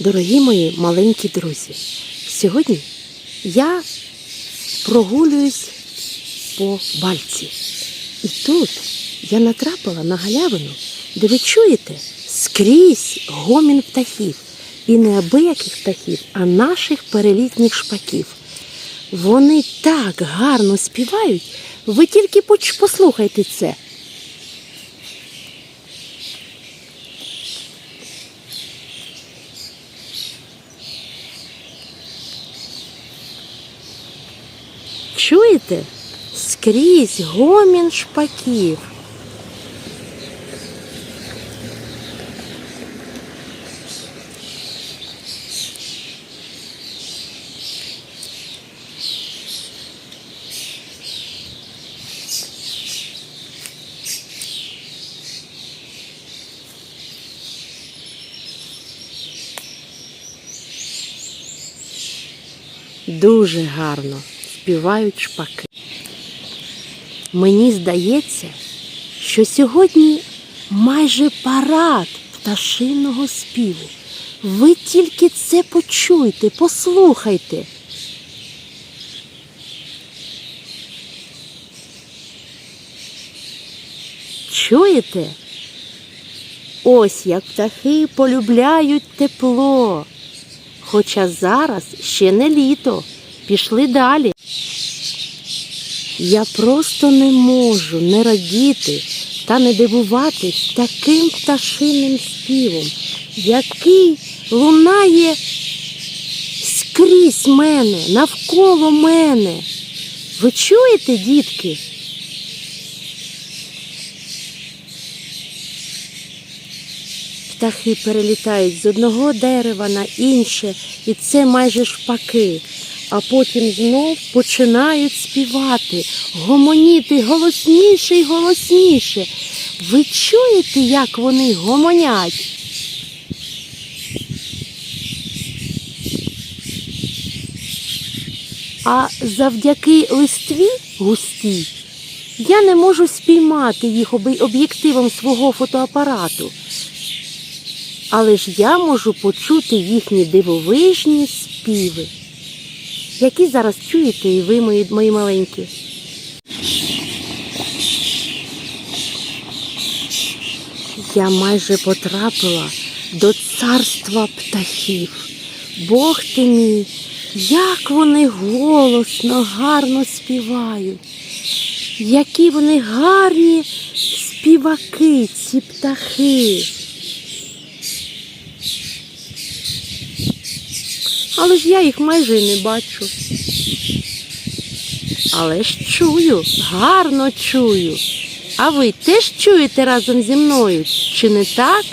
Дорогі мої маленькі друзі, сьогодні я прогулююсь по бальці. І тут я натрапила на галявину, де ви чуєте скрізь гомін птахів. І не абияких птахів, а наших перелітніх шпаків. Вони так гарно співають, ви тільки послухайте це. Чуєте? Скрізь гомін шпаків. Дуже гарно співають шпаки. Мені здається, що сьогодні майже парад пташиного співу. Ви тільки це почуйте, послухайте. Чуєте? Ось як птахи полюбляють тепло. Хоча зараз ще не літо. Пішли далі. Я просто не можу не радіти та не дивуватись таким пташиним співом, який лунає скрізь мене, навколо мене. Ви чуєте, дітки? Птахи перелітають з одного дерева на інше, і це майже шпаки. А потім знов починають співати, гомоніти голосніше й голосніше. Ви чуєте, як вони гомонять? А завдяки листві густій я не можу спіймати їх об'єктивом свого фотоапарату. Але ж я можу почути їхні дивовижні співи, які зараз чуєте і ви, мої, мої маленькі. Я майже потрапила до царства птахів. Бог ти мій, як вони голосно, гарно співають. Які вони гарні співаки, ці птахи. Але ж я їх майже не бачу. Але ж чую, гарно чую. А ви теж чуєте разом зі мною, чи не так?